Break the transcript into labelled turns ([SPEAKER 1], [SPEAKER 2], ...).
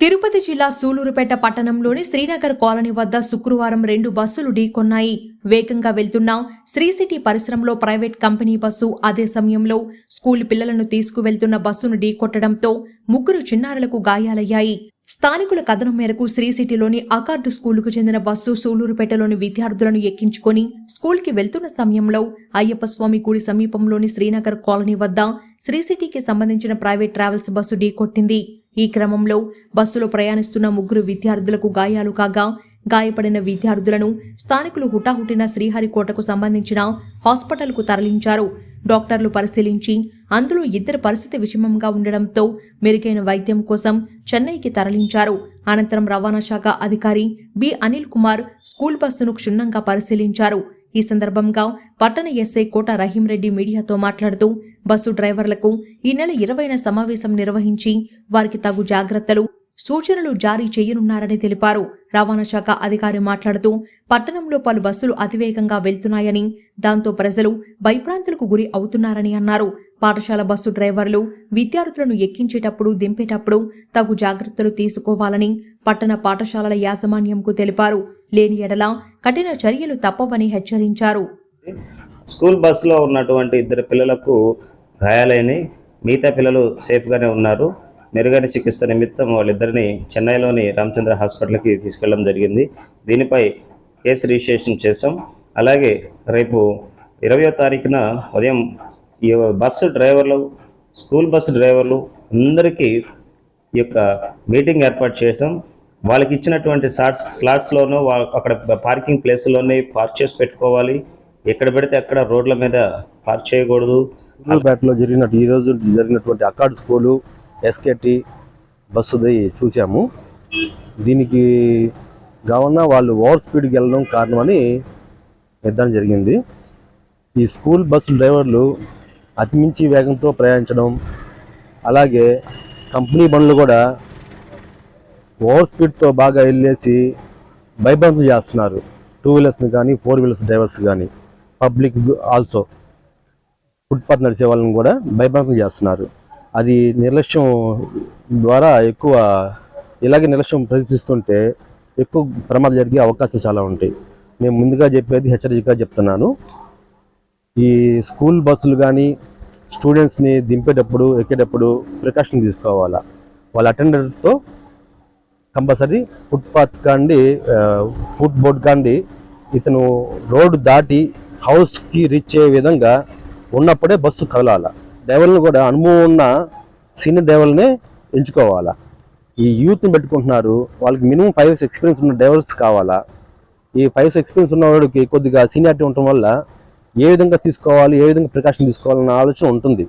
[SPEAKER 1] తిరుపతి జిల్లా సూలూరుపేట పట్టణంలోని శ్రీనగర్ కాలనీ వద్ద శుక్రవారం రెండు బస్సులు ఢీకొన్నాయి. వేగంగా వెళ్తున్న శ్రీ సిటీ పరిశ్రమలో ప్రైవేట్ కంపెనీ బస్సు అదే సమయంలో స్కూల్ పిల్లలను తీసుకువెళ్తున్న బస్సును ఢీకొట్టడంతో ముగ్గురు చిన్నారులకు గాయాలయ్యాయి. స్థానికుల కథనం మేరకు శ్రీ సిటీలోని అకార్డు స్కూలుకు చెందిన బస్సు సూలూరుపేటలోని విద్యార్థులను ఎక్కించుకొని స్కూల్కి వెళ్తున్న సమయంలో అయ్యప్ప స్వామి గుడి సమీపంలోని శ్రీనగర్ కాలనీ వద్ద శ్రీ సిటీకి సంబంధించిన ప్రైవేట్ ట్రావెల్స్ బస్సు ఢీకొట్టింది. ఈ క్రమంలో బస్సులో ప్రయాణిస్తున్న ముగ్గురు విద్యార్థులకు గాయాలు కాగా గాయపడిన విద్యార్థులను స్థానికులు హుటాహుటిన శ్రీహరికోటకు సంబంధించిన హాస్పిటల్కు తరలించారు. డాక్టర్లు పరిశీలించి అందులో ఇద్దరి పరిస్థితి విషమంగా ఉండడంతో మెరుగైన వైద్యం కోసం చెన్నైకి తరలించారు. అనంతరం రవాణా శాఖ అధికారి బి. అనిల్ కుమార్ స్కూల్ బస్సును క్షుణ్ణంగా పరిశీలించారు. ఈ సందర్భంగా పట్టణ ఎస్ఐ కోట రహీంరెడ్డి మీడియాతో మాట్లాడుతూ బస్సు డ్రైవర్లకు ఈ నెల ఇరవైన సమావేశం నిర్వహించి వారికి తగు జాగ్రత్తలు సూచనలు జారీ చేయనున్నారని తెలిపారు. రవాణా శాఖ అధికారి మాట్లాడుతూ పట్టణంలో పలు బస్సులు అతివేగంగా వెళ్తున్నాయని దాంతో ప్రజలు భయప్రాంతులకు గురి అవుతున్నారని అన్నారు. పాఠశాల బస్సు డ్రైవర్లు విద్యార్థులను ఎక్కించేటప్పుడు దింపేటప్పుడు తగు జాగ్రత్తలు తీసుకోవాలని పట్టణ పాఠశాలల యాజమాన్యంకు తెలిపారు. లేని ఎడల కఠిన చర్యలు తప్పవని హెచ్చరించారు.
[SPEAKER 2] స్కూల్ బస్సులో ఉన్నటువంటి ఇద్దరు పిల్లలకు గాయాలైన మిగతా పిల్లలు సేఫ్గానే ఉన్నారు. మెరుగైన చికిత్స నిమిత్తం వాళ్ళిద్దరిని చెన్నైలోని రామచంద్ర హాస్పిటల్కి తీసుకెళ్ళడం జరిగింది. దీనిపై కేసు రిజిస్ట్రేషన్ చేశాం. అలాగే రేపు ఇరవయో తారీఖున ఉదయం ఈ బస్సు డ్రైవర్లు స్కూల్ బస్సు డ్రైవర్లు అందరికీ ఈ యొక్క మీటింగ్ ఏర్పాటు చేసాం వాళ్ళకి ఇచ్చినటువంటి స్లాట్స్ స్లాట్స్లోనూ వా- అక్కడ పార్కింగ్ ప్లేస్లోనే పార్క్ చేసి పెట్టుకోవాలి. ఎక్కడ పెడితే అక్కడ రోడ్ల మీద పార్క్ చేయకూడదు.
[SPEAKER 3] పేటలో జరిగినట్టు ఈ రోజు జరిగినటువంటి అకాడ్ స్కూలు ఎస్కేటి బస్సుది చూసాము దీనికి కావున వాళ్ళు ఓవర్ స్పీడ్కి వెళ్ళడం కారణమని నిర్ధారణ జరిగింది. ఈ స్కూల్ బస్సు డ్రైవర్లు అతిమించి వేగంతో ప్రయాణించడం అలాగే కంపెనీ బండ్లు కూడా ఓవర్ స్పీడ్తో బాగా వెళ్ళేసి భయభ్రాంతం చేస్తున్నారు. టూ వీలర్స్ని కానీ ఫోర్ వీలర్స్ డ్రైవర్స్ కానీ పబ్లిక్ ఆల్సో. ఫుట్పాత్ నడిచే వాళ్ళని కూడా భయభ్రాంతం చేస్తున్నారు. అది నిర్లక్ష్యం ద్వారా ఎక్కువ ఇలాగే నిర్లక్ష్యం ప్రదర్శిస్తుంటే ఎక్కువ ప్రమాదాలు జరిగే అవకాశాలు చాలా ఉంటాయి. నేను ముందుగా చెప్పేది హెచ్చరికగా చెప్తున్నాను. ఈ స్కూల్ బస్సులు కానీ స్టూడెంట్స్ని దింపేటప్పుడు ఎక్కేటప్పుడు ప్రికాషన్ తీసుకోవాలా? వాళ్ళ అటెండర్తో కంపల్సరీ ఫుట్పాత్ కాండి ఫుట్ బోర్డ్ కాండి ఇతను రోడ్డు దాటి హౌస్కి రీచ్ అయ్యే విధంగా ఉన్నప్పుడే బస్సు కదలాల. డ్రైవర్లు కూడా అనుభవం ఉన్న సీనియర్ డ్రైవర్లనే ఎంచుకోవాలా. ఈ యూత్ని పెట్టుకుంటున్నారు వాళ్ళకి మినిమం ఫైవ్ ఇయర్స్ ఎక్స్పీరియన్స్ ఉన్న డ్రైవర్స్ కావాలా. ఈ ఫైవ్ ఇయర్స్ ఎక్స్పీరియన్స్ ఉన్నవాడికి కొద్దిగా సీనియారిటీ ఉండటం వల్ల ఏ విధంగా తీసుకోవాలి ఏ విధంగా ప్రికాషన్ తీసుకోవాలన్న ఆలోచన ఉంటుంది.